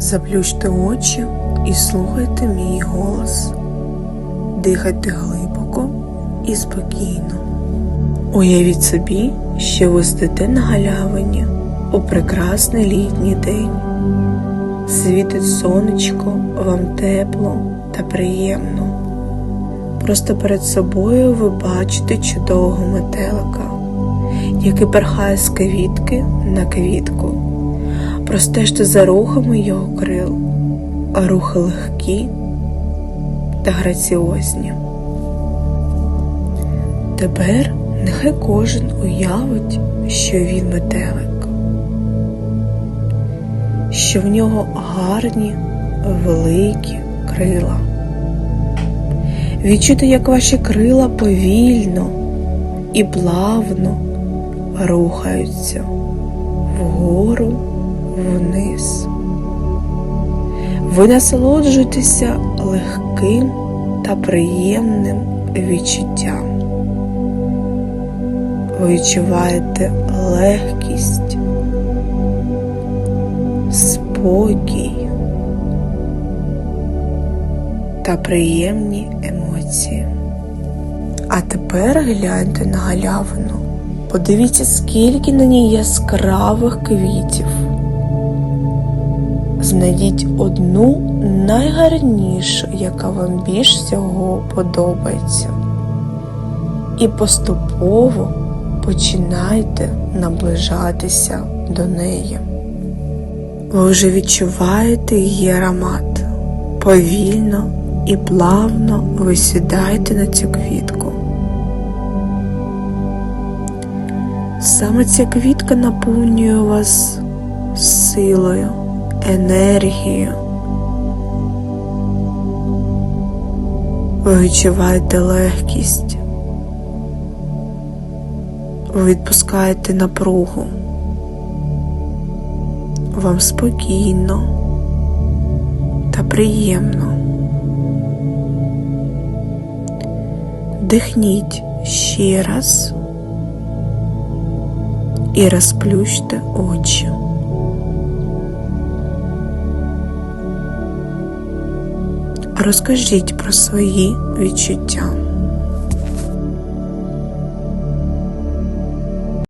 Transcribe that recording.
Заплющте очі і слухайте мій голос. Дихайте глибоко і спокійно. Уявіть собі, що ви сидите на галявині у прекрасний літній день. Світить сонечко, вам тепло та приємно. Просто перед собою ви бачите чудового метелика, який перхає з квітки на квітку. Простежте за рухами його крил, а рухи легкі та граціозні. Тепер нехай кожен уявить, що він метелик, що в нього гарні, великі крила. Відчуйте, як ваші крила повільно і плавно рухаються вгору, вниз. Ви насолоджуєтеся легким та приємним відчуттям. Ви відчуваєте легкість, спокій та приємні емоції. А тепер гляньте на галявину. Подивіться, скільки на ній яскравих квітів. Знайдіть одну найгарнішу, яка вам більш всього подобається. І поступово починайте наближатися до неї. Ви вже відчуваєте її аромат. Повільно і плавно ви сідаєте на цю квітку. Саме ця квітка наповнює вас силою, енергією. Ви відчуваєте легкість. Ви відпускаєте напругу. Вам спокійно та приємно. Дихніть ще раз і розплющте очі. Розкажіть про свої відчуття.